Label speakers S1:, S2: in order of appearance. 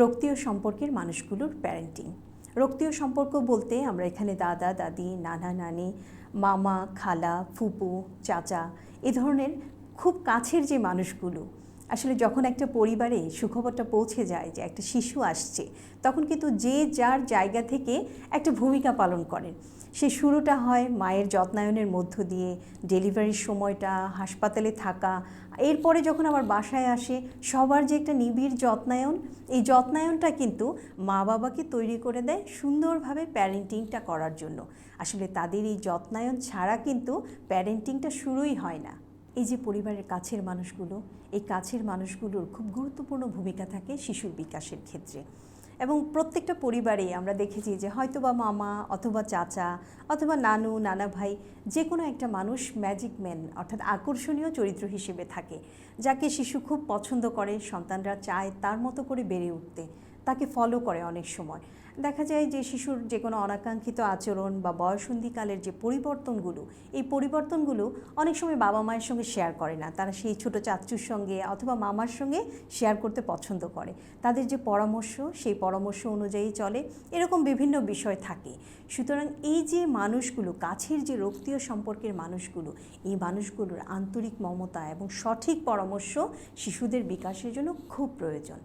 S1: রক্তীয় সম্পর্কের মানুষগুলোর প্যারেন্টিং রক্তীয় সম্পর্ক বলতে আমরা এখানে দাদা, দাদি, নানা, নানি, মামা, খালা, ফুপু, চাচা, এ ধরনের খুব কাছের যে মানুষগুলো আসলে যখন একটা পরিবারে সুখবরটা পৌঁছে যায় যে একটা শিশু আসছে, তখন কিন্তু যে যার জায়গা থেকে একটা ভূমিকা পালন করেন সে শুরুটা হয় মায়ের যত্নায়নের মধ্য দিয়ে, ডেলিভারির সময়টা, হাসপাতালে থাকা, এরপরে যখন আবার বাসায় আসে, সবার যে একটা নিবিড় যত্নায়ন, এই যত্নায়নটা কিন্তু মা বাবাকে তৈরি করে দেয় সুন্দরভাবে প্যারেন্টিংটা করার জন্য। আসলে তাদের এই যত্নায়ন ছাড়া কিন্তু প্যারেন্টিংটা শুরুই হয় না। এই যে পরিবারের কাছের মানুষগুলো, এই কাছের মানুষগুলোর খুব গুরুত্বপূর্ণ ভূমিকা থাকে শিশুর বিকাশের ক্ষেত্রে। এবং প্রত্যেকটা পরিবারেই আমরা দেখেছি যে হয়তো বা মামা অথবা চাচা অথবা নানু, নানা ভাই, যে কোনো একটা মানুষ ম্যাজিক ম্যান অর্থাৎ আকর্ষণীয় চরিত্র হিসেবে থাকে, যাকে শিশু খুব পছন্দ করে, সন্তানরা চায় তার মতো করে বেড়ে উঠতে, তাকে ফলো করে অনেক সময়। দেখা যায় যে শিশুর যে কোনো অনাকাঙ্ক্ষিত আচরণ বা বয়সন্ধিকালের যে পরিবর্তনগুলো, এই পরিবর্তনগুলো অনেক সময় বাবা মায়ের সঙ্গে শেয়ার করে না। তারা সেই ছোট চাচুর সঙ্গে অথবা মামার সঙ্গে শেয়ার করতে পছন্দ করে। তাদের যে পরামর্শ, সেই পরামর্শ অনুযায়ী চলে। এরকম বিভিন্ন বিষয় থাকে। সুতরাং এই যে মানুষগুলো, কাছের যে রক্তীয় সম্পর্কের মানুষগুলো, এই মানুষগুলোর আন্তরিক মমতা এবং সঠিক পরামর্শ শিশুদের বিকাশের জন্য খুব প্রয়োজন।